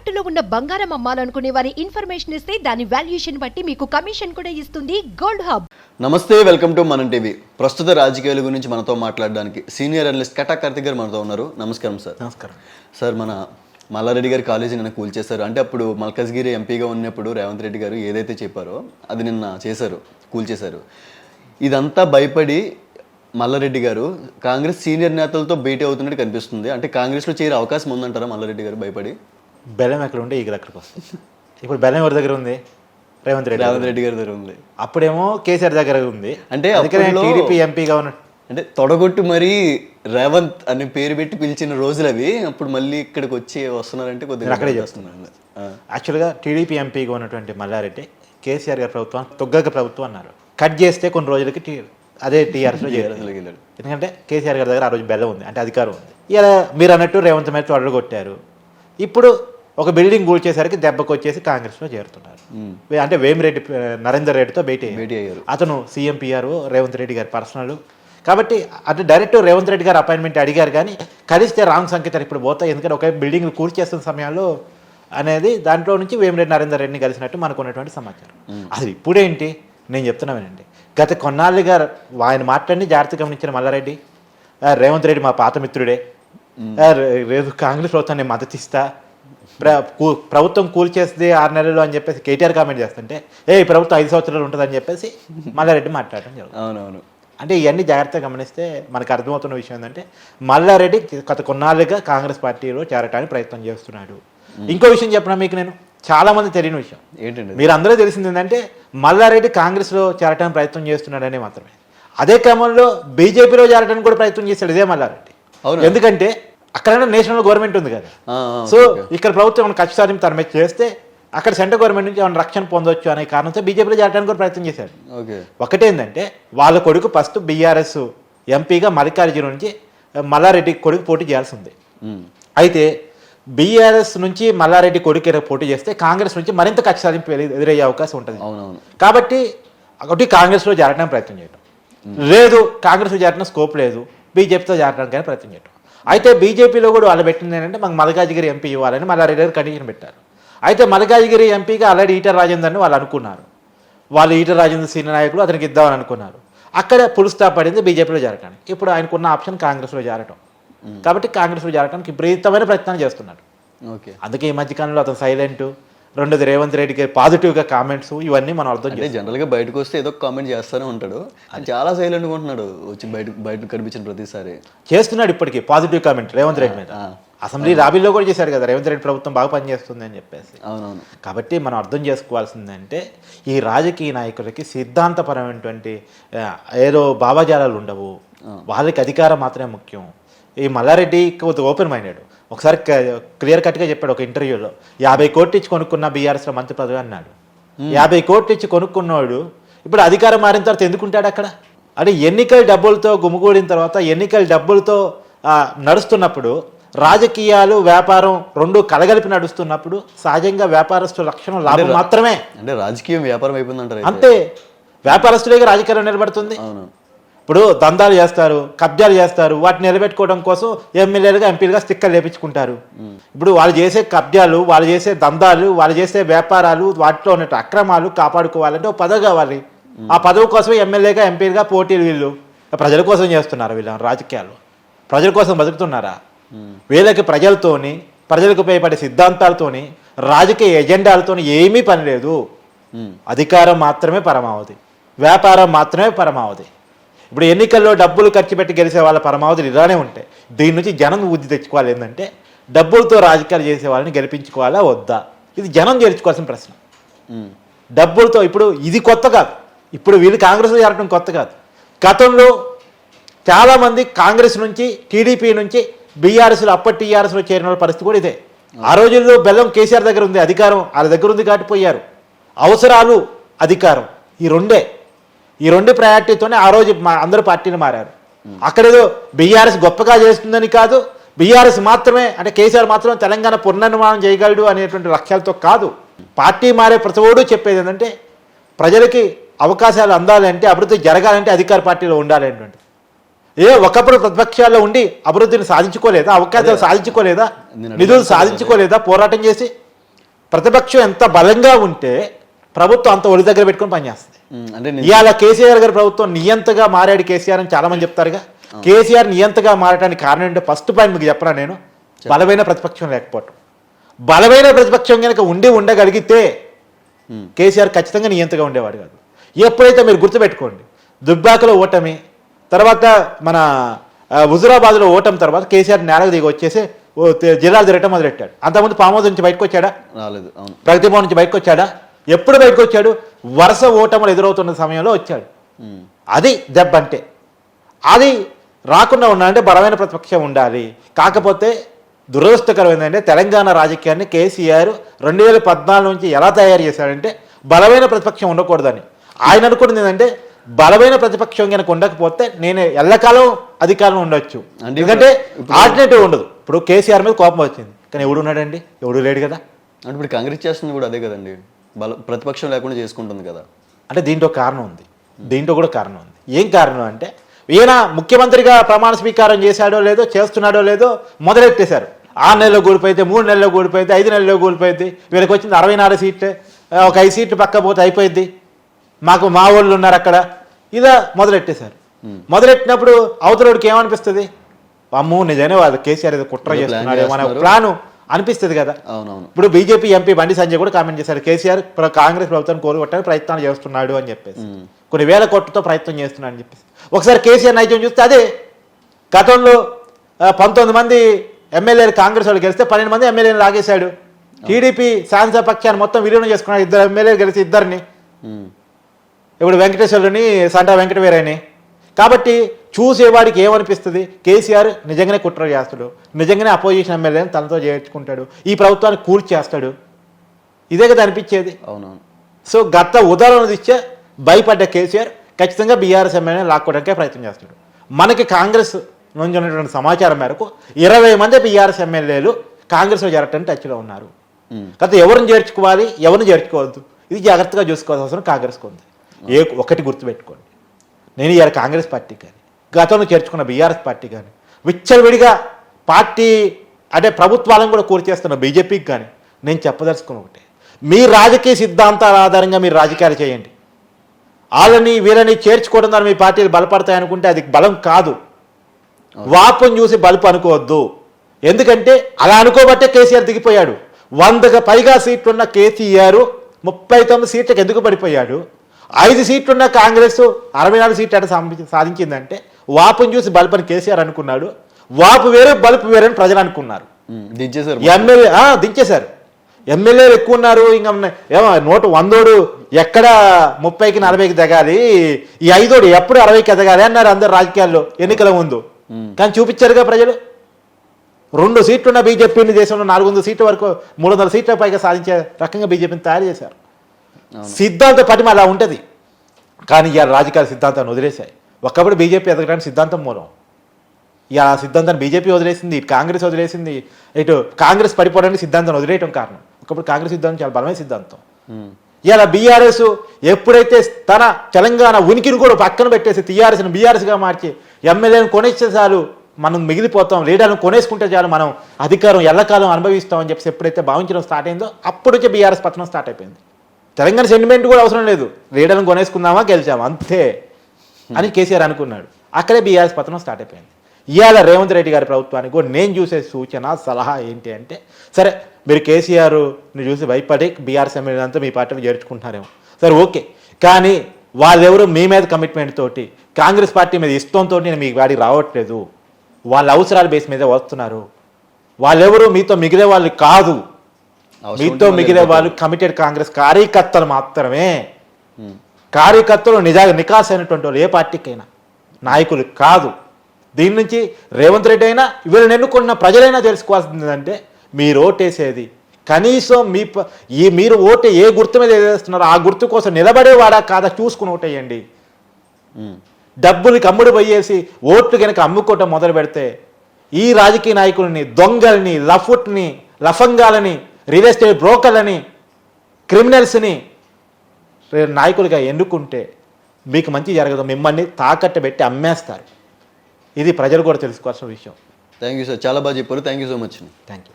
తాకట్టులో ఉన్న బంగారం అమ్మాలనుకునే వారి ఇన్ఫర్మేషన్ ఇస్తే దాని వాల్యుయేషన్ బట్టి మీకు కమిషన్ కూడా ఇస్తుంది గోల్డ్ హబ్. నమస్తే వెల్కమ్ టు మనం టీవీ. ప్రస్తుత రాజకీయాల గురించి మనతో మాట్లాడడానికి సీనియర్ అనలిస్ట్ కటా కార్తిక్ గారు మనతో ఉన్నారు. నమస్కారం సార్. నమస్కారం. సార్ మన మల్లారెడ్డి గారి కాలేజీ నిన్న కూల్చేశారు అంటే అప్పుడు మల్కజ్గిరి ఎంపీగా ఉన్నప్పుడు రేవంత్ రెడ్డి గారు ఏదైతే చెప్పారో అది నిన్న చేశారు కూల్చేశారు ఇదంతా భయపడి మల్లారెడ్డి గారు కాంగ్రెస్ సీనియర్ నేతలతో భేటీ అవుతున్నట్టు కనిపిస్తుంది. అంటే కాంగ్రెస్లో చేరే అవకాశం ఉందంటారా మల్లారెడ్డి గారు భయపడి? బెల్లం ఎక్కడ ఉంటే ఈగ దగ్గరకు వస్తుంది ఇప్పుడు బెల్లం ఎవరి దగ్గర ఉంది? రేవంత్ రెడ్డి రేవంత్ రెడ్డి గారి దగ్గర ఉంది. అప్పుడేమో కేసీఆర్ దగ్గర ఉంది. అంటే టీడీపీ ఎంపీగా ఉన్న అంటే తొడగొట్టు మరీ రేవంత్ అని పేరు పెట్టి పిలిచిన రోజులు అవి అప్పుడు మళ్ళీ ఇక్కడికి వచ్చి వస్తున్నారంటే కొద్దిగా అక్కడే వస్తున్నాను యాక్చువల్గా టీడీపీ ఎంపీగా ఉన్నటువంటి మల్లారెడ్డి కేసీఆర్ గారి ప్రభుత్వం తొగ్గక ప్రభుత్వం అన్నారు. కట్ చేస్తే కొన్ని రోజులకి అదే టీఆర్ఎస్లో ఎందుకంటే కేసీఆర్ గారి దగ్గర ఆ రోజు బెల్లం ఉంది అంటే అధికారం ఉంది. ఇలా మీరు అన్నట్టు రేవంత్ మీద తొడలు కొట్టారు. ఇప్పుడు ఒక బిల్డింగ్ కూల్చేసరికి దెబ్బకు వచ్చేసి కాంగ్రెస్లో చేరుతున్నారు. అంటే వేమిరెడ్డి నరేందర్ రెడ్డితో భేటీ అయ్యారు. అతను సీఎం పిఆర్ రేవంత్ రెడ్డి గారి పర్సనల్. కాబట్టి అంటే డైరెక్ట్ రేవంత్ రెడ్డి గారు అపాయింట్మెంట్ అడిగారు కానీ కలిస్తే రాంగ్ సంకేతాలు ఇప్పుడు పోతాయి. ఎందుకంటే ఒక బిల్డింగ్ కూల్చేస్తున్న సమయంలో అనేది దాంట్లో నుంచి వేమిరెడ్డి నరేందర్ రెడ్డిని కలిసినట్టు మనకు ఉన్నటువంటి సమాచారం అసలు ఇప్పుడేంటి? నేను చెప్తున్నా వినండి. గత కొన్నాళ్ళుగా ఆయన మాట్లాడి జాగ్రత్త గమనించిన మల్లారెడ్డి "ఆ, రేవంత్ రెడ్డి మా పాత మిత్రుడే. రేపు కాంగ్రెస్ ప్రభుత్వాన్ని మద్దతు ఇస్తా ప్ర కూ- ప్రభుత్వం కూల్చేస్తుంది ఆరు నెలలు అని చెప్పేసి కేటీఆర్ కామెంట్ చేస్తుంటే ఏ ఈ ప్రభుత్వం ఐదు సంవత్సరాలు ఉంటుందని చెప్పేసి మల్లారెడ్డి మాట్లాడడం జరుగుతుంది. అవునవును. అంటే ఇవన్నీ జాగ్రత్తగా గమనిస్తే మనకు అర్థమవుతున్న విషయం ఏంటంటే మల్లారెడ్డి గత కొన్నాళ్ళుగా కాంగ్రెస్ పార్టీలో చేరటానికి ప్రయత్నం చేస్తున్నాడు. ఇంకో విషయం చెప్పిన మీకు నేను? చాలా మంది తెలియని విషయం. ఏంటండి మీరు అందరూ తెలిసింది ఏంటంటే మల్లారెడ్డి కాంగ్రెస్లో చేరటానికి ప్రయత్నం చేస్తున్నాడనే మాత్రమే. అదే క్రమంలో బీజేపీలో చేరడానికి కూడా ప్రయత్నం చేశాడు ఇదే మల్లారెడ్డి. అవునా? ఎందుకంటే అక్కడైనా నేషనల్ గవర్నమెంట్ ఉంది కదా. సో. ఇక్కడ ప్రభుత్వం ఏమైనా ఖర్చు సాధింపు తన మీద చేస్తే అక్కడ సెంట్రల్ గవర్నమెంట్ నుంచి ఏమైనా రక్షణ పొందొచ్చు అనే కారణంతో బీజేపీలో చేరడానికి కూడా ప్రయత్నం చేశాడు ఓకే. ఒకటేంటంటే వాళ్ళ కొడుకు ఫస్ట్ బీఆర్ఎస్ ఎంపీగా మల్లికార్జున నుంచి మల్లారెడ్డి కొడుకు పోటీ చేయాల్సి ఉంది. అయితే బీఆర్ఎస్ నుంచి మల్లారెడ్డి కొడుకు పోటీ చేస్తే కాంగ్రెస్ నుంచి మరింత ఖర్చు సాధింపు ఎదురు- ఎదురయ్యే అవకాశం ఉంటుంది. అవునవును. కాబట్టి ఒకటి కాంగ్రెస్లో చేరడానికి ప్రయత్నం చేయడం లేదు కాంగ్రెస్లో చేరడం స్కోప్ లేదు. బీజేపీతో చేరడానికి ప్రయత్నం చేయడం అయితే బీజేపీలో కూడా వాళ్ళు పెట్టింది ఏంటంటే మాకు మల్లికార్జుగిరి ఎంపీ ఇవ్వాలని మల్లారెడ్డి గారు కండిషన్ పెట్టారు. అయితే మల్లికార్జుగిరి ఎంపీగా ఆల్రెడీ ఈటర్ రాజేందర్ని వాళ్ళు అనుకున్నారు. వాళ్ళు ఈటర్ రాజేందర్ సీనియర్ నాయకులు అతనికి ఇద్దామని అనుకున్నారు. అక్కడ పుల్ స్టాప్ పడింది బీజేపీలో చేరటానికి ఇప్పుడు ఆయనకున్న ఆప్షన్ కాంగ్రెస్లో చేరటం కాబట్టి కాంగ్రెస్లో చేరటానికి విపరీతమైన ప్రయత్నాలు చేస్తున్నాడు. ఓకే. అందుకే ఈ మధ్యకాలంలో అతను సైలెంట్ రెండోది రేవంత్ రెడ్డికి పాజిటివ్గా కామెంట్స్ ఇవన్నీ మనం అర్థం అంటే జనరల్గా బయటకు వస్తే ఏదో కామెంట్ చేస్తూనే ఉంటాడు. చాలా సైలెంట్గా ఉంటున్నాడు. వచ్చి బయట బయట కనిపించిన ప్రతిసారి. చేస్తున్నాడు ఇప్పటికీ పాజిటివ్ కామెంట్ రేవంత్ రెడ్డి మీద. అసెంబ్లీ లాబీలో కూడా చేశారు కదా రేవంత్ రెడ్డి ప్రభుత్వం బాగా పనిచేస్తుంది అని చెప్పేసి. అవునవును. కాబట్టి మనం అర్థం చేసుకోవాల్సిందంటే ఈ రాజకీయ నాయకులకి సిద్ధాంతపరమైనటువంటి ఏదో భావజాలాలు ఉండవు. వాళ్ళకి అధికారం మాత్రమే ముఖ్యం. ఈ మల్లారెడ్డి కొద్దిగా ఓపెన్ మైండెడ్ ఒకసారి క్లియర్ కట్గా చెప్పాడు ఒక ఇంటర్వ్యూలో. యాభై కోట్లు ఇచ్చి కొనుక్కున్న బీఆర్ఎస్లో మంత్రి పదవి అన్నాడు. యాభై కోట్లు ఇచ్చి కొనుక్కున్నవాడు ఇప్పుడు అధికారం మారిన తర్వాత ఎందుకుంటాడు అక్కడ? అంటే ఎన్నికల డబ్బులతో గుమిగూడిన తర్వాత ఎన్నికల డబ్బులతో నడుస్తున్నప్పుడు రాజకీయాలు వ్యాపారం రెండు కలగలిపి నడుస్తున్నప్పుడు సహజంగా వ్యాపారస్తుల లక్షణం లాభం మాత్రమే. అంటే రాజకీయం వ్యాపారం అయిపోయిందంటారు. అంతే. వ్యాపారస్తులేగా రాజకీయాలు నిలబడుతుంది. అవును. ఇప్పుడు దందాలు చేస్తారు కబ్జాలు చేస్తారు వాటిని నిలబెట్టుకోవడం కోసం ఎమ్మెల్యేలుగా ఎంపీలుగా స్టిక్కర్ లేపించుకుంటారు ఇప్పుడు వాళ్ళు చేసే కబ్జాలు వాళ్ళు చేసే దందాలు వాళ్ళు చేసే వ్యాపారాలు వాటిలో ఉన్న అక్రమాలు కాపాడుకోవాలంటే ఒక పదవి కావాలి. ఆ పదవి కోసం ఎమ్మెల్యేగా ఎంపీలుగా పోటీలు వీళ్ళు. ప్రజల కోసం చేస్తున్నారు వీళ్ళు రాజకీయాలు. ప్రజల కోసం బతుకుతున్నారా? వీళ్ళకి ప్రజలతోని ప్రజలకు ఉపయోగపడే సిద్ధాంతాలతోని రాజకీయ ఎజెండాలతోని ఏమీ పని లేదు. అధికారం మాత్రమే పరమావధి. వ్యాపారం మాత్రమే పరమావధి. ఇప్పుడు ఎన్నికల్లో డబ్బులు ఖర్చు పెట్టి గెలిచే వాళ్ళ పరమావధులు ఇలానే ఉంటాయి దీని నుంచి జనం బుద్ధి తెచ్చుకోవాలి ఏంటంటే డబ్బులతో రాజకీయాలు చేసే వాళ్ళని గెలిపించుకోవాలా వద్దా? ఇది జనం గెలుచుకోవాల్సిన ప్రశ్న. డబ్బులతో ఇప్పుడు ఇది కొత్త కాదు. ఇప్పుడు వీళ్ళు కాంగ్రెస్లో చేరడం కొత్త కాదు. గతంలో చాలామంది కాంగ్రెస్ నుంచి టీడీపీ నుంచి బీఆర్ఎస్లో అప్పటి టీఆర్ఎస్లో చేరిన వాళ్ళ పరిస్థితి కూడా ఇదే. ఆ రోజుల్లో బెల్లం కేసీఆర్ దగ్గర ఉంది అధికారం వాళ్ళ దగ్గర ఉంది కాటిపోయారు అవసరాలు అధికారం ఈ రెండే. ఈ రెండు ప్రయారిటీతోనే ఆ రోజు అందరూ పార్టీలు మారారు. అక్కడేదో బీఆర్ఎస్ గొప్పగా చేస్తుందని కాదు బీఆర్ఎస్ మాత్రమే అంటే కేసీఆర్ మాత్రమే తెలంగాణ పునర్నిర్మాణం చేయగలడు అనేటువంటి లక్ష్యాలతో కాదు. పార్టీ మారే ప్రతి ఒడు చెప్పేది ఏంటంటే ప్రజలకి అవకాశాలు అందాలంటే అభివృద్ధి జరగాలంటే అధికార పార్టీలో ఉండాలి అనేటువంటి. ఏ ఒకప్పుడు ప్రతిపక్షాల్లో ఉండి అభివృద్ధిని సాధించుకోలేదా? అవకాశాలు సాధించుకోలేదా? నిధులు సాధించుకోలేదా? పోరాటం చేసి ప్రతిపక్షం ఎంత బలంగా ఉంటే ప్రభుత్వం అంత ఒడి దగ్గర పెట్టుకొని పనిచేస్తుంది. అంటే ఇవాళ కేసీఆర్ గారి ప్రభుత్వం నియంతగా మారాడు కేసీఆర్ అని చాలా మంది చెప్తారుగా కేసీఆర్ నియంతగా మారడానికి కారణం ఏంటో ఫస్ట్ పాయింట్ మీకు చెప్పరా నేను? బలమైన ప్రతిపక్షం లేకపోవటం. బలమైన ప్రతిపక్షం కనుక ఉండి ఉండగలిగితే కేసీఆర్ ఖచ్చితంగా నియంతగా ఉండేవాడు కాదు. ఎప్పుడైతే మీరు గుర్తుపెట్టుకోండి దుబ్బాకలో ఓటమి తర్వాత మన హుజురాబాద్లో ఓటమి తర్వాత కేసీఆర్ నేలకు దిగి వచ్చేసి జిల్లాలు తిరగటం మొదలెట్టాడు. అంతకుముందు పామోద్ నుంచి బయటకు వచ్చాడా? రాలేదు అవును. ప్రగతి భవన్ నుంచి బయటకు వచ్చాడా? ఎప్పుడు బయటకు వచ్చాడు? వరుస ఓటములు ఎదురవుతున్న సమయంలో వచ్చాడు. అది దెబ్బ అంటే. అది రాకుండా ఉండాలంటే బలమైన ప్రతిపక్షం ఉండాలి. కాకపోతే దురదృష్టకరం ఏంటంటే తెలంగాణ రాజకీయాన్ని కేసీఆర్ రెండు వేల పద్నాలుగు నుంచి ఎలా తయారు చేశాడంటే బలమైన ప్రతిపక్షం ఉండకూడదని. ఆయన అనుకున్నది ఏంటంటే బలమైన ప్రతిపక్షం కనుక ఉండకపోతే నేను ఎల్లకాలం అధికారం ఉండొచ్చు. ఎందుకంటే ఆల్టర్నేటివ్ ఉండదు. ఇప్పుడు కేసీఆర్ మీద కోపం వచ్చింది. కానీ ఎవడు ఉన్నాడండి? ఎవడు లేడు కదా? అంటే ఇప్పుడు కాంగ్రెస్ చేస్తుంది కూడా అదే కదండి. బల ప్రతిపక్షం లేకుండా చేసుకుంటుంది కదా. అంటే దీంట్లో కారణం ఉంది. దీంట్లో కూడా కారణం ఉంది. ఏం కారణం అంటే ఈయన ముఖ్యమంత్రిగా ప్రమాణ స్వీకారం చేశాడో లేదో చేస్తున్నాడో లేదో మొదలెట్టేశారు. ఆరు నెలల్లో కూలిపోతే మూడు నెలల్లో కూలిపోతే ఐదు నెలల్లో కూలిపోయింది. వీళ్ళకి వచ్చింది అరవై నాలుగు సీట్లు ఆ, ఒక ఐదు సీట్లు పక్క పోతే అయిపోయింది. మాకు మా వాళ్ళు ఉన్నారు అక్కడ. ఇదా మొదలెట్టేశారు. మొదలెట్టినప్పుడు అవతలోడికి ఏమనిపిస్తుంది? అమ్మో నిజమే వాళ్ళు కేసీఆర్ ఏదో కుట్ర చేస్తున్నాడు మన చేస్తున్నారు. ప్లాను అనిపిస్తుంది కదా. అవునవును. ఇప్పుడు బీజేపీ ఎంపీ బండి సంజయ్ కూడా కామెంట్ చేశారు. కేసీఆర్ ప్ర- కాంగ్రెస్ ప్రభుత్వాన్ని కోలుగొట్టడానికి ప్రయత్నాలు చేస్తున్నాడు అని చెప్పేసి. కొన్ని వేల కోట్లతో ప్రయత్నం చేస్తున్నాడు అని చెప్పేసి. ఒకసారి కేసీఆర్ నైజం చూస్తే అదే. గతంలో పంతొమ్మిది మంది ఎమ్మెల్యేలు కాంగ్రెస్ వాళ్ళు గెలిస్తే పన్నెండు మంది ఎమ్మెల్యేలు లాగేశాడు. టీడీపీ శాసనసభ పక్షాన్ని మొత్తం విలీనం చేసుకున్నాడు ఇద్దరు ఎమ్మెల్యేలు గెలిచి ఇద్దరిని. ఇప్పుడు వెంకటేశ్వరుని సంటా వెంకటవీరని కాబట్టి చూసేవాడికి ఏమనిపిస్తుంది? కేసీఆర్ నిజంగానే కుట్ర చేస్తాడు. నిజంగానే అపోజిషన్ ఎమ్మెల్యేని తనతో చేర్చుకుంటాడు. ఈ ప్రభుత్వాన్ని కూల్చి చేస్తాడు. ఇదే కదా అనిపించేది? అవునవును. సో గత ఉదాహరణ ఇచ్చే భయపడ్డ కేసీఆర్ ఖచ్చితంగా బీఆర్ఎస్ ఎమ్మెల్యే లాక్కోవడానికే ప్రయత్నం చేస్తాడు. మనకి కాంగ్రెస్ నుంచి ఉన్నటువంటి సమాచారం మేరకు ఇరవై మంది బీఆర్ఎస్ ఎమ్మెల్యేలు కాంగ్రెస్లో చేరటానికి టచ్లో ఉన్నారు. కాకపోతే ఎవరిని చేర్చుకోవాలి? ఎవరిని చేర్చుకోవద్దు? ఇది జాగ్రత్తగా చూసుకోవాల్సిన అవసరం కాంగ్రెస్కి ఉంది. ఏ ఒకటి గుర్తుపెట్టుకోండి. నేను ఇవాళ కాంగ్రెస్ పార్టీ కానీ గతంలో చేర్చుకున్న బీఆర్ఎస్ పార్టీ కానీ విచ్చలవిడిగా పార్టీ అంటే ప్రభుత్వాలను కూడా కూరి చేస్తున్న బీజేపీకి కానీ నేను చెప్పదలుచుకున్న ఒకటే. మీ రాజకీయ సిద్ధాంతాల ఆధారంగా మీరు రాజకీయాలు చేయండి. వాళ్ళని వీళ్ళని చేర్చుకోవడం ద్వారా మీ పార్టీలు బలపడతాయి అనుకుంటే అది బలం కాదు. వాపుని చూసి బలుపు అనుకోవద్దు. ఎందుకంటే అలా అనుకోబట్టే కేసీఆర్ దిగిపోయాడు. వందకు పైగా సీట్లున్న కేసీఆర్ ముప్పై తొమ్మిది సీట్లకు ఎందుకు పడిపోయాడు? ఐదు సీట్లున్న కాంగ్రెస్ అరవై నాలుగు సీట్లు అట సాధించి- సాధించిందంటే వాపుని చూసి బలుపని కేసీఆర్ అనుకున్నాడు. వాపు వేరే బలుపు వేరే అని ప్రజలు అనుకున్నారు. దించేశారు ఎమ్మెల్యే దించేశారు. ఎమ్మెల్యేలు ఎక్కువ ఉన్నారు ఇంకా ఉన్న- ఏమో నోటు వందోడు ఎక్కడ ముప్పైకి నలభైకి దిగాలి ఈ ఐదోడు ఎప్పుడు అరవైకి ఎదగాలి అన్నారు అందరు రాజకీయాల్లో ఎన్నికల ముందు. కానీ చూపించారుగా ప్రజలు? రెండు సీట్లున్న బీజేపీని దేశంలో నాలుగు వందల సీట్ల వరకు మూడు వందల సీట్ల పైగా సాధించే రకంగా బీజేపీని తయారు చేశారు. సిద్ధాంత పటిమ అలా ఉంటుంది. కానీ ఇవాళ రాజకీయ సిద్ధాంతాన్ని వదిలేశాయి. ఒకప్పుడు బీజేపీ ఎదగడానికి సిద్ధాంతం మూలం. ఆ సిద్ధాంతాన్ని బీజేపీ వదిలేసింది ఇటు కాంగ్రెస్ వదిలేసింది ఇటు కాంగ్రెస్ పడిపోవడానికి సిద్ధాంతం వదిలేయడం కారణం. ఒకప్పుడు కాంగ్రెస్ సిద్ధాంతం చాలా బలమైన సిద్ధాంతం. ఇలా బీఆర్ఎస్ ఎప్పుడైతే తన తెలంగాణ ఉనికిని కూడా పక్కన పెట్టేసి టీఆర్ఎస్ని బీఆర్ఎస్గా మార్చి ఎమ్మెల్యేని కొనేస్తే చాలు మనం మిగిలిపోతాం లీడర్లను కొనేసుకుంటే చాలు మనం అధికారం ఎల్లకాలం అనుభవిస్తామని చెప్పేసి ఎప్పుడైతే భావించడం స్టార్ట్ అయిందో అప్పుడు వచ్చి బీఆర్ఎస్ పతనం స్టార్ట్ అయిపోయింది. తెలంగాణ సెంటిమెంట్ కూడా అవసరం లేదు. లీడర్లను కొనేసుకుందామా గెలిచామా? అంతే. అని కేసీఆర్ అనుకున్నాడు. అక్కడే బీఆర్ఎస్ పతనం స్టార్ట్ అయిపోయింది. ఇవాళ రేవంత్ రెడ్డి గారి ప్రభుత్వానికి కూడా నేను చూసే సూచన సలహా ఏంటి అంటే సరే మీరు కేసీఆర్ని చూసి భయపడి బీఆర్ఎస్ ఎమ్మెల్యే అంతా మీ పార్టీలో చేర్చుకుంటున్నారేమో. సరే ఓకే. కానీ వాళ్ళెవరు మీ మీద కమిట్మెంట్ తోటి కాంగ్రెస్ పార్టీ మీద ఇష్టంతో నేను మీకు వాడికి రావట్లేదు. వాళ్ళ అవసరాల బేస్ మీద వస్తున్నారు. వాళ్ళెవరు మీతో మిగిలే వాళ్ళు కాదు. మీతో మిగిలే వాళ్ళు కమిటెడ్ కాంగ్రెస్ కార్యకర్తలు మాత్రమే. కార్యకర్తలు నిజా నికాస్ అయినటువంటి వాళ్ళు ఏ పార్టీకైనా. నాయకులు కాదు. దీని నుంచి రేవంత్ రెడ్డి అయినా వీళ్ళని ఎన్నుకున్న ప్రజలైనా తెలుసుకోవాల్సింది ఏంటంటే మీరు ఓటేసేది. కనీసం మీ ఈ మీరు ఓటు ఏ గుర్తు మీద వేస్తున్నారో ఆ గుర్తు కోసం నిలబడేవాడా కాదా చూసుకుని ఓటేయండి. డబ్బులకి అమ్ముడు పోయేసి ఓట్లు కనుక అమ్ముకోవటం మొదలు పెడితే ఈ రాజకీయ నాయకుల్ని దొంగల్ని లఫుట్ని లఫంగాలని రియల్ ఎస్టేట్ బ్రోకర్లని క్రిమినల్స్ని నాయకులుగా ఎన్నుకుంటే మీకు మంచి జరగదు. మిమ్మల్ని తాకట్టు పెట్టి అమ్మేస్తారు. ఇది ప్రజలు కూడా తెలుసుకోవాల్సిన విషయం. థ్యాంక్ యూ సార్ చాలా బాగా చెప్పారు. Thank you so much thank you